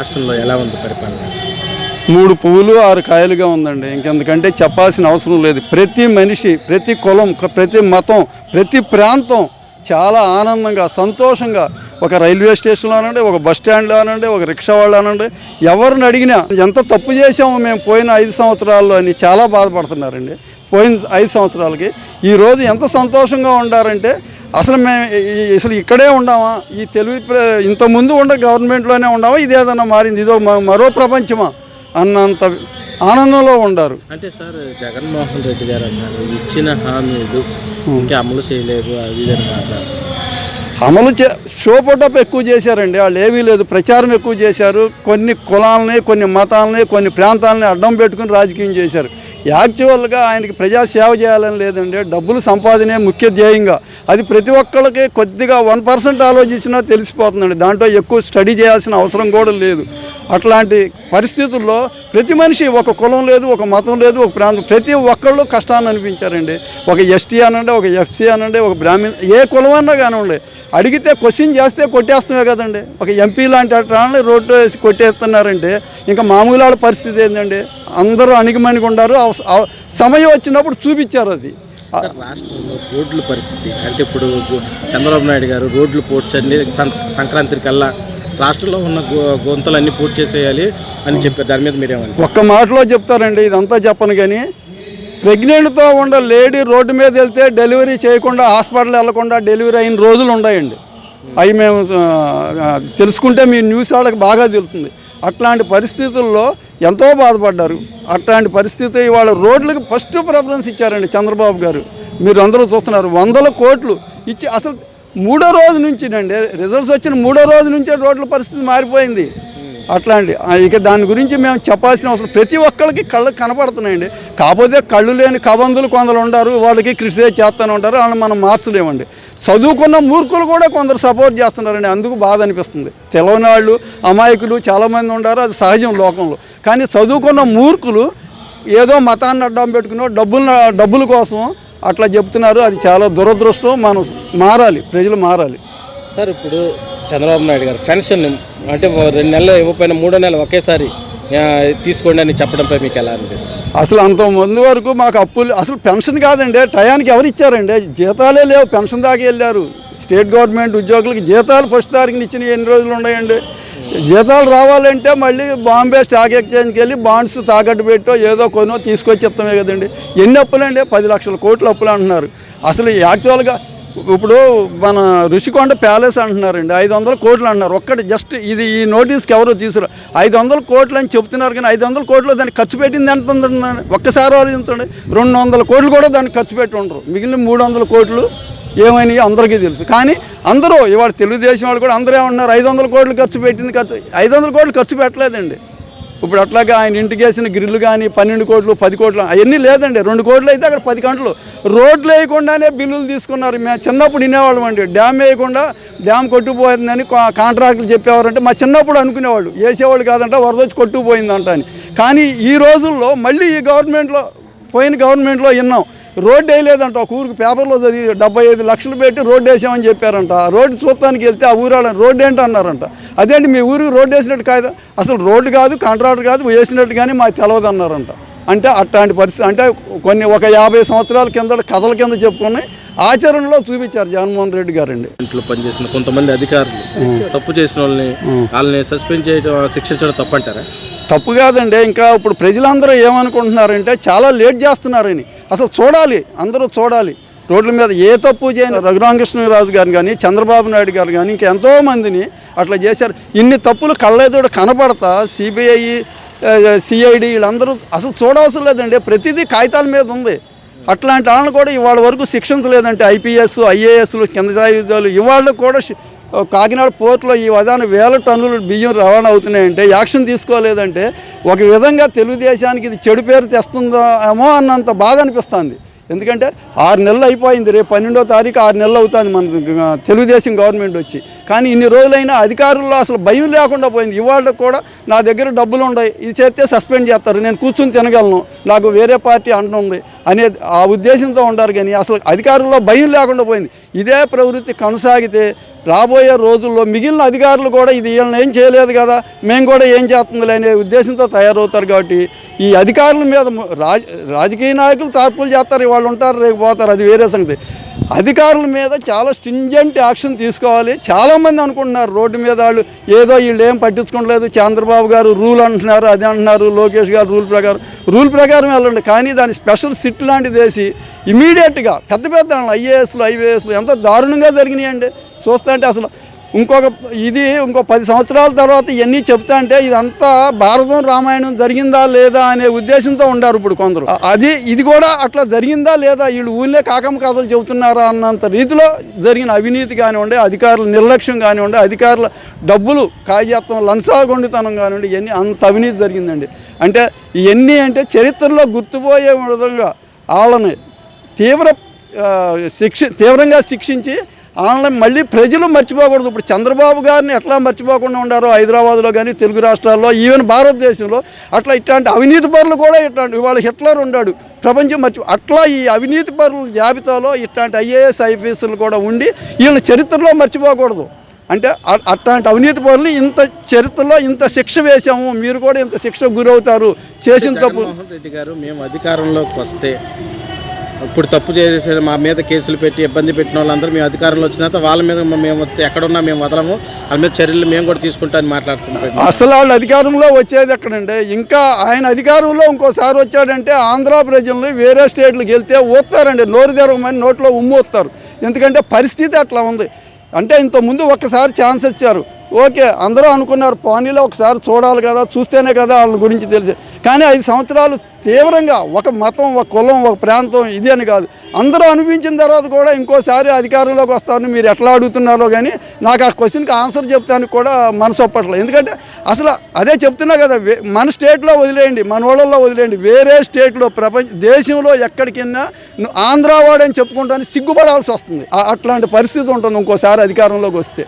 రాష్ట్రంలో ఎలా ఉంది పరిపాలన? మూడు పువ్వులు ఆరు కాయలుగా ఉందండి. ఇంకెందుకంటే చెప్పాల్సిన అవసరం లేదు. ప్రతి మనిషి ప్రతి కులం ప్రతి మతం ప్రతి ప్రాంతం చాలా ఆనందంగా సంతోషంగా ఒక రైల్వే స్టేషన్లో అనండి ఒక బస్ స్టాండ్లో అనండి ఒక రిక్షా వాళ్ళు అనండి ఎవరిని అడిగినా ఎంత తప్పు చేసామో మేము పోయిన ఐదు సంవత్సరాల్లో అని చాలా బాధపడుతున్నారండి. పోయిన ఐదు సంవత్సరాలకి ఈరోజు ఎంత సంతోషంగా ఉండారంటే అసలు మేము అసలు ఇక్కడే ఉండామా? ఈ తెలుగు ప్ర- ఇంతకుముందు ఉండే గవర్నమెంట్లోనే ఉండామా? ఇది ఏదన్నా మారింది? ఇదో మరో ప్రపంచమా? అన్నంత ఆనందంలో ఉండారు. అంటే సార్ జగన్మోహన్ రెడ్డి గారు అన్నారు ఇచ్చిన హామీలు ఇంకా అమలు చేయలేదు అది మాట్లాడుతున్నారు. అమలు చే షో ఎక్కువ చేశారండి. వాళ్ళు ఏమీ లేదు. ప్రచారం ఎక్కువ చేశారు. కొన్ని కులాలని కొన్ని మతాలని కొన్ని ప్రాంతాలని అడ్డం పెట్టుకుని రాజకీయం చేశారు. యాక్చువల్గా ఆయనకి ప్రజా సేవ చేయాలని లేదండి. డబ్బులు సంపాదనే ముఖ్య ధ్యేయంగా. అది ప్రతి ఒక్కళ్ళకి కొద్దిగా వన్ పర్సెంట్ ఆలోచించినా తెలిసిపోతుందండి. దాంట్లో ఎక్కువ స్టడీ చేయాల్సిన అవసరం కూడా లేదు. అట్లాంటి పరిస్థితుల్లో ప్రతి మనిషి ఒక కులం లేదు ఒక మతం లేదు ఒక ప్రాంతం ప్రతి ఒక్కళ్ళు కష్టాన్ని అనిపించారండి ఒక ఎస్టీ అనండి ఒక ఎఫ్సీ అనండి ఒక బ్రాహ్మణ్ ఏ కులం అన్నా కానివ్వండి అడిగితే క్వశ్చన్ చేస్తే కొట్టేస్తామే కదండి. ఒక ఎంపీ లాంటి అట్లా రోడ్డు వేసి కొట్టేస్తున్నారంటే ఇంకా మామూలు వాళ్ళ పరిస్థితి ఏంటండి అందరూ అణిగిమణిగి ఉండారు. సమయం వచ్చినప్పుడు చూపించారు అది. రాష్ట్రంలో రోడ్ల పరిస్థితి అంటే ఇప్పుడు చంద్రబాబు నాయుడు గారు రోడ్లు పోర్చండి సం- కల్లా రాష్ట్రంలో ఉన్న గో- గుంతలన్నీ పూర్తి చేసేయాలి అని చెప్పారు. దాని మీద మీరేమని ఒక్క మాటలో చెప్తారండి ఇదంతా చెప్పను కానీ ప్రెగ్నెంట్తో ఉన్న లేడీ రోడ్డు మీద వెళ్తే డెలివరీ చేయకుండా హాస్పిటల్ వెళ్ళకుండా డెలివరీ అయిన రోజులు ఉన్నాయండి. అవి మేము తెలుసుకుంటే మీ న్యూస్ వాళ్ళకి బాగా తెలుస్తుంది. అట్లాంటి పరిస్థితుల్లో ఎంతో బాధపడ్డారు. అట్లాంటి పరిస్థితి ఇవాళ రోడ్లకు ఫస్ట్ ప్రిఫరెన్స్ ఇచ్చారండి చంద్రబాబు గారు. మీరు అందరూ చూస్తున్నారు వందల కోట్లు ఇచ్చి అసలు మూడో రోజు నుంచి అండి రిజల్ట్స్ వచ్చిన మూడో రోజు నుంచే రోడ్ల పరిస్థితి మారిపోయింది. అట్లాంటి ఇక దాని గురించి మేము చెప్పాల్సిన అవసరం. ప్రతి ఒక్కరికి కళ్ళు కనపడుతున్నాయండి. కాకపోతే కళ్ళు లేని కబంధులు కొందరు ఉంటారు వాళ్ళకి కృషి చేస్తూనే ఉంటారు. వాళ్ళని మనం మార్చలేమండి. చదువుకున్న మూర్ఖులు కూడా కొందరు సపోర్ట్ చేస్తున్నారండి. అందుకు బాధ అనిపిస్తుంది. తెలవని వాళ్ళు అమాయకులు చాలామంది ఉంటారు అది సహజం లోకంలో. కానీ చదువుకున్న మూర్ఖులు ఏదో మతాన్ని అడ్డం పెట్టుకుని డబ్బులు డబ్బుల కోసం అట్లా చెప్తున్నారు. అది చాలా దురదృష్టం. మనం మారాలి. ప్రజలు మారాలి. సార్ ఇప్పుడు చంద్రబాబు నాయుడు గారు పెన్షన్ అంటే రెండు నెలలు ఇవ్వకపోయినా మూడో నెలలు ఒకేసారి తీసుకోండి అని చెప్పడంపై మీకు ఎలా అనిపిస్తుంది? అసలు అంత ముందు వరకు మాకు అప్పులు అసలు పెన్షన్ కాదండి. టయానికి ఎవరు ఇచ్చారండి? జీతాలే లేవు. పెన్షన్ దాకా వెళ్ళారు. స్టేట్ గవర్నమెంట్ ఉద్యోగులకి జీతాలు ఫస్ట్ తారీఖున ఇచ్చిన ఎన్ని రోజులు ఉన్నాయండి? జీతాలు రావాలంటే మళ్ళీ బాంబే స్టాక్ ఎక్స్చేంజ్కి వెళ్ళి బాండ్స్ తాకట్టు పెట్టో ఏదో కొనో తీసుకొచ్చి ఇస్తామే కదండి. ఎన్ని అప్పులండి పది లక్షల కోట్లు అప్పులు అంటున్నారు. అసలు యాక్చువల్గా ఇప్పుడు మన ఋషికొండ ప్యాలెస్ అంటున్నారండి. ఐదు వందల కోట్లు అంటున్నారు. ఒక్కటి జస్ట్ ఇది ఈ నోటీస్కి ఎవరు తీసుకురా ఐదు వందల కోట్లు అని చెప్తున్నారు కానీ ఐదు వందల కోట్లు దానికి ఖర్చు పెట్టింది ఎంత ఉందండి? ఒక్కసారి ఆలోచించండి. రెండు వందల కోట్లు కూడా దానికి ఖర్చు పెట్టి ఉండరు. మిగిలిన మూడు వందల కోట్లు ఏమైనాయి అందరికీ తెలుసు. కానీ అందరూ ఇవాళ తెలుగుదేశం వాళ్ళు కూడా అందరూ ఉన్నారు ఐదు వందల కోట్లు ఖర్చు పెట్టింది ఖర్చు ఐదు వందల కోట్లు ఖర్చు పెట్టలేదండి. ఇప్పుడు అట్లాగే ఆయన ఇంటికి వేసిన గ్రిల్లు కానీ పన్నెండు కోట్లు పది కోట్లు అవన్నీ లేదండి. రెండు కోట్లు అయితే అక్కడ పది గంటలు. రోడ్లు వేయకుండానే బిల్లులు తీసుకున్నారు. మేము చిన్నప్పుడు వినేవాళ్ళం అండి. డ్యామ్ వేయకుండా డ్యామ్ కొట్టుకుపోయిందని కా- కాంట్రాక్టులు చెప్పేవారంటే మా చిన్నప్పుడు అనుకునేవాళ్ళు. వేసేవాళ్ళు కాదంట వరద వచ్చి కొట్టుకుపోయిందంట అని. కానీ ఈ రోజుల్లో మళ్ళీ ఈ గవర్నమెంట్లో పోయిన గవర్నమెంట్లో విన్నాం. రోడ్డు వేయలేదంట. ఒక ఊరికి పేపర్లో చదివి డెబ్బై ఐదు లక్షలు పెట్టి రోడ్డు వేసామని చెప్పారంట. రోడ్డు చూస్తానికి వెళ్తే ఆ ఊరు వాళ్ళని రోడ్డు ఏంటి అన్నారంట అదేంటి మీ ఊరికి రోడ్డు వేసినట్టు కాదు? అసలు రోడ్డు కాదు కాంట్రాక్టర్ కాదు వేసినట్టు కానీ మాకు తెలియదు అన్నారంట అంటే అట్లాంటి పరిస్థితి అంటే కొన్ని ఒక యాభై సంవత్సరాల కింద కథల కింద చెప్పుకున్నాయి. ఆచరణలో చూపించారు జగన్మోహన్ రెడ్డి గారండి. ఇంట్లో పనిచేసిన కొంతమంది అధికారులు తప్పు చేసిన వాళ్ళని వాళ్ళని సస్పెండ్ చేయడం శిక్షించడం తప్పంటారా? తప్పు కాదండి. ఇంకా ఇప్పుడు ప్రజలందరూ ఏమనుకుంటున్నారంటే చాలా లేట్ చేస్తున్నారని అసలు చూడాలి అందరూ చూడాలి. రోడ్ల మీద ఏ తప్పు చేయని రఘురామకృష్ణరాజు గారిని కానీ చంద్రబాబు నాయుడు గారు కానీ ఇంకా ఎంతో మందిని అట్లా చేశారు. ఇన్ని తప్పులు కళ్ళెదుడు కనపడతా సిబిఐ సిఐడి వీళ్ళందరూ అసలు చూడవసరం లేదండి. ప్రతిదీ కాగితాల మీద ఉంది. అట్లాంటి వాళ్ళని కూడా ఇవాళ వరకు శిక్షించలేదంటే ఐపీఎస్ ఐఏఎస్లు కింద స్థాయి ఉద్యోగులు ఇవాళ కూడా కాకినాడ పోర్టులో ఈ వదాన వేల టన్నులు బియ్యం రవాణా అవుతున్నాయంటే యాక్షన్ తీసుకోలేదంటే ఒక విధంగా తెలుగుదేశానికి ఇది చెడు పేరు తెస్తుందో ఏమో అన్నంత బాధ అనిపిస్తుంది. ఎందుకంటే ఆరు నెలలు అయిపోయింది. రేపు పన్నెండో తారీఖు ఆరు నెలలు అవుతుంది మన తెలుగుదేశం గవర్నమెంట్ వచ్చి. కానీ ఇన్ని రోజులైనా అధికారుల్లో అసలు భయం లేకుండా పోయింది. ఇవాళ కూడా నా దగ్గర డబ్బులు ఉన్నాయి ఇది చేస్తే సస్పెండ్ చేస్తారు. నేను కూర్చుని తినగలను. నాకు వేరే పార్టీ అంటుంది అనే ఆ ఉద్దేశంతో ఉంటారు కానీ అసలు అధికారుల్లో భయం లేకుండా పోయింది. ఇదే ప్రవృత్తి కొనసాగితే రాబోయే రోజుల్లో మిగిలిన అధికారులు కూడా ఇది వీళ్ళని ఏం చేయలేదు కదా మేము కూడా ఏం చేస్తుంది అనే ఉద్దేశంతో తయారవుతారు కాబట్టి ఈ అధికారుల మీద రాజ రాజకీయ నాయకులు తార్పులు చేస్తారు వాళ్ళు ఉంటారు రేపు పోతారు అది వేరే సంగతి. అధికారుల మీద చాలా స్టింజెంట్ యాక్షన్ తీసుకోవాలి. చాలామంది అనుకుంటున్నారు రోడ్డు మీద వాళ్ళు ఏదో వీళ్ళు ఏం పట్టించుకోవట్లేదు చంద్రబాబు గారు రూల్ అంటున్నారు అది అంటున్నారు లోకేష్ గారు రూల్ ప్రకారం. రూల్ ప్రకారం వెళ్ళండి కానీ దాని స్పెషల్ సిట్ లాంటిది వేసి ఇమీడియట్గా పెద్ద పెద్ద ఐఏఎస్లు ఐవీఎస్లు ఎంత దారుణంగా జరిగినాయండి. చూస్తా అంటే అసలు ఇంకొక ఇది ఇంకో పది సంవత్సరాల తర్వాత ఇవన్నీ చెప్తా అంటే ఇదంతా భారతం రామాయణం జరిగిందా లేదా అనే ఉద్దేశంతో ఉండారు ఇప్పుడు కొందరు. అది ఇది కూడా అట్లా జరిగిందా లేదా వీళ్ళు ఊళ్ళే కాకమ్మ కథలు చెబుతున్నారా అన్నంత రీతిలో జరిగిన అవినీతి కానివ్వండి అధికారుల నిర్లక్ష్యం కానివ్వండి అధికారుల డబ్బులు కాజేత్తం లంచాగొండితనం కానివ్వండి ఇవన్నీ అంత అవినీతి జరిగిందండి. అంటే ఇవన్నీ అంటే చరిత్రలో గుర్తుపోయే విధంగా వాళ్ళని తీవ్ర శిక్ష తీవ్రంగా శిక్షించి వాళ్ళని మళ్ళీ ప్రజలు మర్చిపోకూడదు. ఇప్పుడు చంద్రబాబు గారిని ఎట్లా మర్చిపోకుండా ఉండారో హైదరాబాద్లో కానీ తెలుగు రాష్ట్రాల్లో ఈవెన్ భారతదేశంలో అట్లా ఇట్లాంటి అవినీతి పరులు కూడా ఇట్లాంటి ఇవాళ హిట్లర్ ఉన్నాడు. ప్రపంచం మర్చి అట్లా ఈ అవినీతి పరుల జాబితాలో ఇట్లాంటి ఐఏఎస్ ఐపీఎస్లు కూడా ఉండి వీళ్ళని చరిత్రలో మర్చిపోకూడదు. అంటే అట్లాంటి అవినీతి పరులు ఇంత చరిత్రలో ఇంత శిక్ష వేసాము మీరు కూడా ఇంత శిక్ష గురవుతారు చేసిన తప్పు రెడ్డి గారు మేము అధికారంలోకి వస్తే ఇప్పుడు తప్పు చేసే మా మీద కేసులు పెట్టి ఇబ్బంది పెట్టిన వాళ్ళందరూ మేము అధికారంలో వచ్చిన తర్వాత వాళ్ళ మీద మేము ఎక్కడున్నా మేము వదలము. వాళ్ళ మీద చర్యలు మేము కూడా తీసుకుంటామని మాట్లాడుతుంటాం అసలు వాళ్ళు అధికారంలో వచ్చేది ఎక్కడండి? ఇంకా ఆయన అధికారంలో ఇంకోసారి వచ్చాడంటే ఆంధ్ర ప్రజల్ని వేరే స్టేట్లకు వెళ్తే ఊతారండి. నోరు తెరవమని నోట్లో ఉమ్ముత్తారు ఎందుకంటే పరిస్థితి అట్లా ఉంది. అంటే ఇంతకుముందు ముందు ఒక్కసారి ఛాన్స్ ఇచ్చారు. ఓకే అందరూ అనుకున్నారు పోనీలో ఒకసారి చూడాలి కదా చూస్తేనే కదా వాళ్ళ గురించి తెలిసి. కానీ ఐదు సంవత్సరాలు తీవ్రంగా ఒక మతం ఒక కులం ఒక ప్రాంతం ఇది అని కాదు. అందరూ అనిపించిన తర్వాత కూడా ఇంకోసారి అధికారంలోకి వస్తారని మీరు ఎట్లా అడుగుతున్నారో కానీ నాకు ఆ క్వశ్చన్కి ఆన్సర్ చెప్తానికి కూడా మనసు ఒప్పట్లేదు. ఎందుకంటే అసలు అదే చెప్తున్నా కదా మన స్టేట్లో వదిలేయండి మన వాళ్ళల్లో వదిలేయండి. వేరే స్టేట్లో ప్రపంచ దేశంలో ఎక్కడికైనా నువ్వు చెప్పుకుంటానికి సిగ్గుపడాల్సి వస్తుంది. అట్లాంటి పరిస్థితి ఉంటుంది ఇంకోసారి అధికారంలోకి వస్తే.